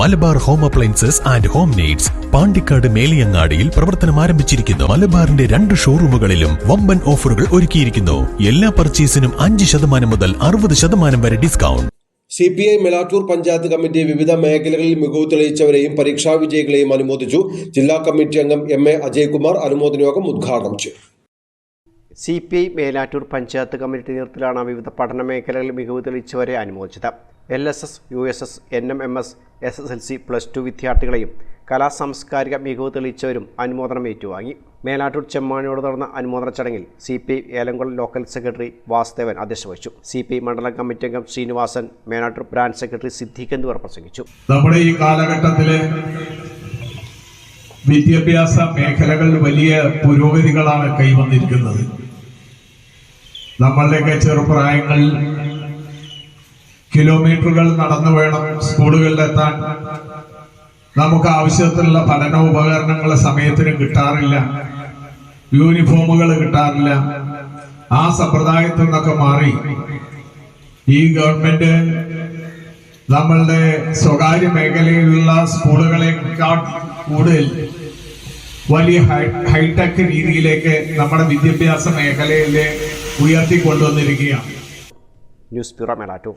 Malabar home appliances and home needs Pandikkad മേലിയങ്ങാടിയിൽ പ്രവർത്തനം ആരംഭിച്ചിരിക്കുന്നു. മലബാറിന്റെ രണ്ട് ഷോറൂമുകളിലും വമ്പൻ ഓഫറുകൾ ഒരുക്കിയിരിക്കുന്നു. എല്ലാ പർച്ചേസിനും അഞ്ച് ശതമാനം മുതൽ അറുപത് ശതമാനം വരെ discount. C P I Melattur panchayat committee വിവിധ മേഖലകളിൽ മികവ് തെളിയിച്ചവരെയും പരീക്ഷാ വിജയികളെയും അനുമോദിച്ചു. ജില്ലാ കമ്മിറ്റി അംഗം എം എ അജയ്കുമാർ അനുമോദന യോഗം ഉദ്ഘാടനം ചെയ്തു. C P I Melattur panchayat committee നേതൃത്വത്തിലാണ് വിവിധ പഠന മേഖലകളിൽ മികവ് തെളിയിച്ചവരെ അനുമോദിച്ചത്. L S S U S S N M M S S S L C plus two വിദ്യാർത്ഥികളെയും കലാ സാംസ്കാരിക മികവ് തെളിയിച്ചവരും അനുമോദനം ഏറ്റുവാങ്ങി. മേലാട്ടൂർ ചെമ്മാണിയോട് നടന്ന അനുമോദന ചടങ്ങിൽ C P I Elamkulam local secretary Vasudevan അധ്യക്ഷത വഹിച്ചു സി പി മണ്ഡലം കമ്മിറ്റി അംഗം ശ്രീനിവാസൻ മേലാട്ടൂർ ബ്രാഞ്ച് സെക്രട്ടറി സിദ്ധിഖ് എന്നിവർ പ്രസംഗിച്ചു. നമ്മുടെ ഈ കാലഘട്ടത്തിലെ വിദ്യാഭ്യാസ മേഖലകളിൽ വലിയ പുരോഗതികളാണ് കൈവന്നിരിക്കുന്നത്. നമ്മളുടെയൊക്കെ ചെറുപ്രായങ്ങളിൽ കിലോമീറ്ററുകൾ നടന്നു വേണം സ്കൂളുകളിൽ എത്താൻ നമുക്ക് ആവശ്യത്തിലുള്ള പഠന ഉപകരണങ്ങൾ സമയത്തിന് കിട്ടാറില്ല. യൂണിഫോമുകൾ കിട്ടാറില്ല. ആ സമ്പ്രദായത്തിൽ നിന്നൊക്കെ മാറി. ഈ ഗവൺമെന്റ് നമ്മളുടെ സ്വകാര്യ മേഖലയിലുള്ള സ്കൂളുകളെക്കാൾ കൂടുതൽ വലിയ ഹൈടെക് രീതിയിലേക്ക് നമ്മുടെ വിദ്യാഭ്യാസ മേഖലയിലെ ഉയർത്തിക്കൊണ്ടുവന്നിരിക്കുകയാണ്. News bureau Melattur